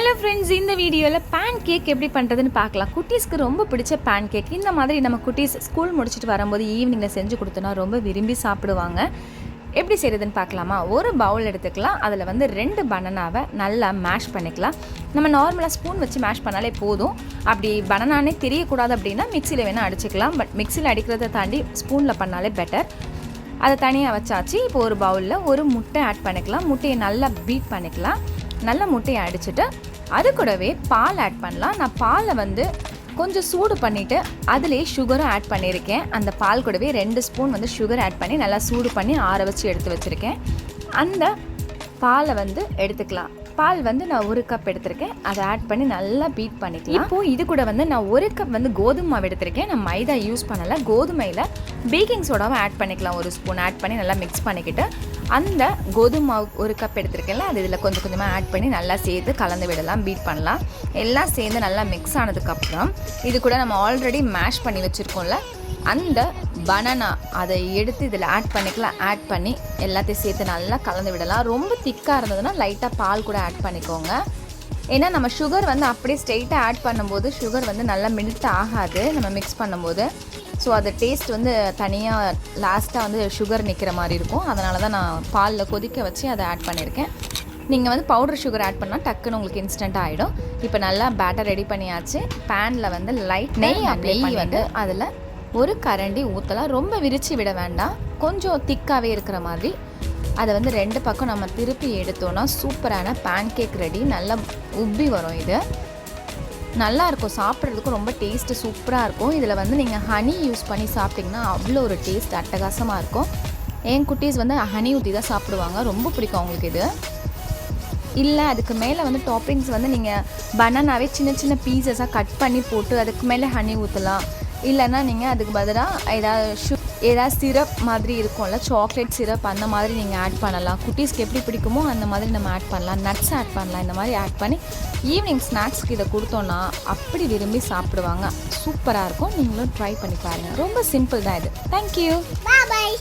Hello friends இந்த வீடியோவில் pan cake எப்படி பண்ணுறதுன்னு பார்க்கலாம். குட்டீஸ்க்கு ரொம்ப பிடிச்ச பேன் கேக் இந்த மாதிரி நம்ம குட்டீஸ் ஸ்கூல் முடிச்சுட்டு வரும்போது ஈவினிங்கில் செஞ்சு கொடுத்தோன்னா ரொம்ப விரும்பி சாப்பிடுவாங்க. எப்படி செய்கிறதுன்னு பார்க்கலாமா? ஒரு பவுல் எடுத்துக்கலாம். அதில் வந்து ரெண்டு பனானாவை நல்லா மேஷ் பண்ணிக்கலாம். நம்ம நார்மலாக ஸ்பூன் வச்சு மேஷ் பண்ணாலே போதும். அப்படி பனானானே தெரியக்கூடாது அப்படின்னா மிக்சியில் வேணால் அடிச்சுக்கலாம். பட் மிக்சியில் அடிக்கிறத தாண்டி ஸ்பூனில் பண்ணாலே பெட்டர் அதை தனியாக வச்சாச்சு. இப்போ ஒரு பவுலில் ஒரு முட்டை ஆட் பண்ணிக்கலாம். முட்டையை நல்லா பீட் பண்ணிக்கலாம். நல்ல முட்டையை அடிச்சுட்டு அது கூடவே பால் ஆட் பண்ணலாம். நான் பாலை வந்து கொஞ்சம் சூடு பண்ணிவிட்டு அதிலே சுகரும் ஆட் பண்ணியிருக்கேன். அந்த பால் கூடவே ரெண்டு ஸ்பூன் வந்து சுகர் ஆட் பண்ணி நல்லா சூடு பண்ணி ஆற வச்சு எடுத்து வச்சுருக்கேன். அந்த பாலை வந்து எடுத்துக்கலாம். பால் வந்து நான் ஒரு கப் எடுத்திருக்கேன். அதை ஆட் பண்ணி நல்லா பீட் பண்ணிக்கலாம். இப்போ இது கூட வந்து நான் ஒரு கப் வந்து கோதுமை மாவு எடுத்திருக்கேன். நான் மைதா யூஸ் பண்ணலை. கோதுமையில் பேக்கிங் சோடாவும் ஆட் பண்ணிக்கலாம். ஒரு ஸ்பூன் ஆட் பண்ணி நல்லா மிக்ஸ் பண்ணிக்கிட்டு அந்த கோதுமை மாவு ஒரு கப் எடுத்துருக்கேன்ல அது இதில் கொஞ்சம் கொஞ்சமாக ஆட் பண்ணி நல்லா சேர்த்து கலந்து விடலாம் பீட் பண்ணலாம். எல்லாம் சேர்ந்து நல்லா மிக்ஸ் ஆனதுக்கப்புறம் இது கூட நம்ம ஆல்ரெடி மேஷ் பண்ணி வச்சுருக்கோம்ல அந்த பனானா அதை எடுத்து இதில் ஆட் பண்ணிக்கலாம் ஆட் பண்ணி எல்லாத்தையும் சேர்த்து நல்லா கலந்து விடலாம். ரொம்ப திக்காக இருந்ததுன்னா லைட்டாக பால் கூட ஆட் பண்ணிக்கோங்க. ஏன்னா நம்ம சுகர் வந்து அப்படியே ஸ்ட்ரெயிட்டாக ஆட் பண்ணும்போது சுகர் வந்து நல்லா மெல்ட் ஆகாது. நம்ம மிக்ஸ் பண்ணும்போது. ஸோ அது டேஸ்ட் வந்து தனியாக லாஸ்ட்டாக வந்து சுகர் நிற்கிற மாதிரி இருக்கும். அதனால தான் நான் பாலில் கொதிக்க வச்சு அதை ஆட் பண்ணியிருக்கேன். நீங்கள் வந்து பவுடர் சுகர் ஆட் பண்ணால் டக்குன்னு உங்களுக்கு இன்ஸ்டண்ட்டாக ஆகிடும் இப்போ நல்லா பேட்டர் ரெடி பண்ணியாச்சு. பேனில் வந்து லைட் நெய் நெய் வந்து அதில் ஒரு கரண்டி ஊற்றலாம் ரொம்ப விரித்து விட வேண்டாம். கொஞ்சம் திக்காகவே இருக்கிற மாதிரி. அதை வந்து ரெண்டு பக்கம் நம்ம திருப்பி எடுத்தோன்னா சூப்பரான பேன் கேக் ரெடி நல்லா உப்பி வரும் இது. நல்லா இருக்கும். சாப்பிட்றதுக்கும் ரொம்ப டேஸ்ட்டு சூப்பராக இருக்கும். இதில் வந்து நீங்கள் ஹனி யூஸ் பண்ணி சாப்பிட்டிங்கன்னா அவ்வளோ ஒரு டேஸ்ட் அட்டகாசமாக இருக்கும். என் குட்டீஸ் வந்து ஹனி ஊற்றி தான் சாப்பிடுவாங்க. ரொம்ப பிடிக்கும் அவங்களுக்கு இது. இல்லை அதுக்கு மேலே வந்து டாப்பிங்ஸ் வந்து நீங்கள் பனானாவே சின்ன சின்ன பீசஸாக கட் பண்ணி போட்டு அதுக்கு மேலே ஹனி ஊற்றலாம் இல்லைன்னா நீங்கள் அதுக்கு பதிலாக ஏதாவது ஷு ஏதாவது சிரப் மாதிரி இருக்கும்ல சாக்லேட் சிரப் அந்த மாதிரி நீங்கள் ஆட் பண்ணலாம். குட்டீஸ்க்கு எப்படி பிடிக்குமோ அந்த மாதிரி நம்ம ஆட் பண்ணலாம். நட்ஸ் ஆட் பண்ணலாம். இந்த மாதிரி ஆட் பண்ணி ஈவினிங் ஸ்நாக்ஸ்க்கு இதை கொடுத்தோன்னா அப்படி விரும்பி சாப்பிடுவாங்க. சூப்பராக இருக்கும். நீங்களும் ட்ரை பண்ணி பாருங்கள் ரொம்ப சிம்பிள் தான் இது. Thank you bye.